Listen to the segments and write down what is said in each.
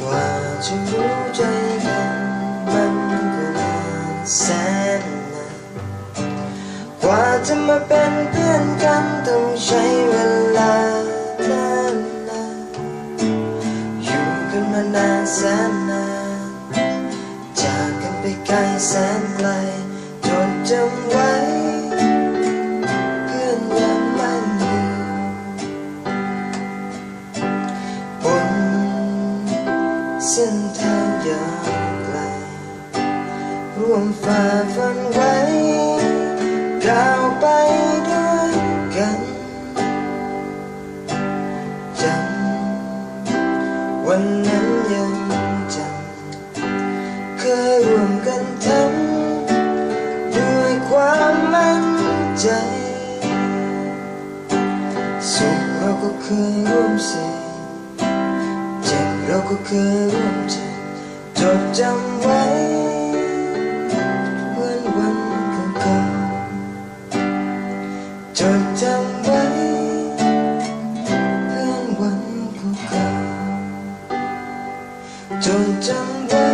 กว่าจะรู้ใจกันมันก็นานแสนนานกว่าจะมาเป็นเพื่อนกันต้องใช้เวลานานนานอยู่กันมานานแสนนานจากกันไปไกลแสนไกลจดจำไว้ เส้นทางยาวไกลร่วมฝ่าฟันไว้ก้าวไปด้วยกันจำวันนั้นยังจำเคยร่วมกันทำด้วยความมั่นใจ สุขเราก็เคยร่วมเสพ เราก็เคยร่วมเจ็บจดจำไว้เหมือนวันเก่าๆจดจำไว้เพื่อนวันเก่าๆจดจำไว้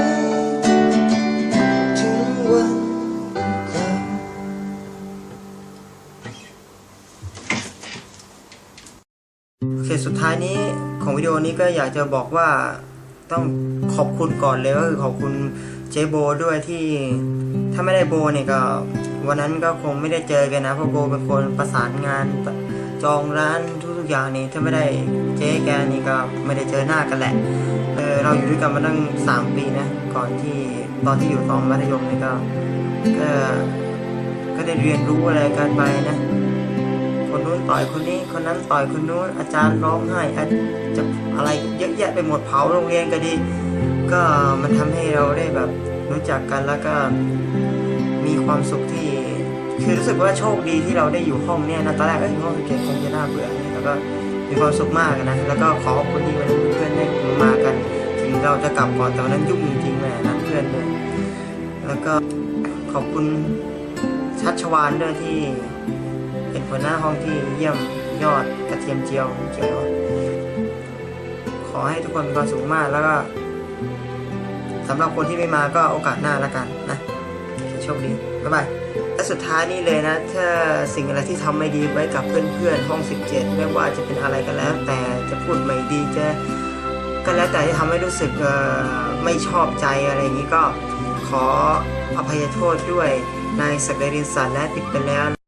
ถึงวันเก่าโอเคสุดท้ายนี้ ของวิดีโอนี้ก็อยากจะบอกว่าต้องขอบคุณก่อนเลยก็คือขอบคุณเจโบด้วยที่ถ้าไม่ได้โบเนี่ยก็วันนั้นก็คงไม่ได้เจอกันนะเพราะโบเป็นคนประสานงานจองร้านทุกๆอย่างนี่ถ้าไม่ได้เจ๊แกนี่ก็ไม่ได้เจอหน้ากันแหละเออเราอยู่ด้วยกันมาตั้งสามปีนะก่อนที่ตอนที่อยู่ตอนมัธยมนี่ก็ก็ก็ได้เรียนรู้อะไรกันไปนะ คนนู้นต่อยคนนี้คนนั้นต่อยคนนู้นอาจารย์ร้องไห้อาจจะอะไรเยอะแยะไปหมดเผาโรงเรียนก็ดี ก็มันทำให้เราได้แบบรู้จักกันแล้วก็มีความสุขที่คือรู้สึกว่าโชคดีที่เราได้อยู่ห้องเนี่ยนะตอนแรกเอ้ยห้องเก็บคงจะน่าเบื่อเนี่ยแล้วก็มีความสุขมากนะแล้วก็ขอบคุณที่วันเพื่อนได้มากัน ถึงเราจะกลับก่อนแต่วันนั้นยุ่งจริงๆแหมนัดเพื่อนเลยแล้วก็ขอบคุณชัชวานด้วยที่ เป็นหัวหน้าห้องที่เยี่ยมยอดกระเทียมเจียวเจียวขอให้ทุกคนมีความสุขมากแล้วก็สำหรับคนที่ไม่มาก็โอกาสหน้าละกันนะโชคดีบ๊ายบายและสุดท้ายนี่เลยนะ ถ้าสิ่งอะไรที่ทำไม่ดีไว้กับเพื่อนๆห้อง 17 ไม่ว่าจะเป็นอะไรก็แล้ว แต่จะพูดไม่ดีจะก็แล้วแต่ที่ทำให้รู้สึกไม่ชอบใจอะไรอย่างนี้ก็ขออภัยโทษด้วยนายศักดินสันและปิดไปแล้ว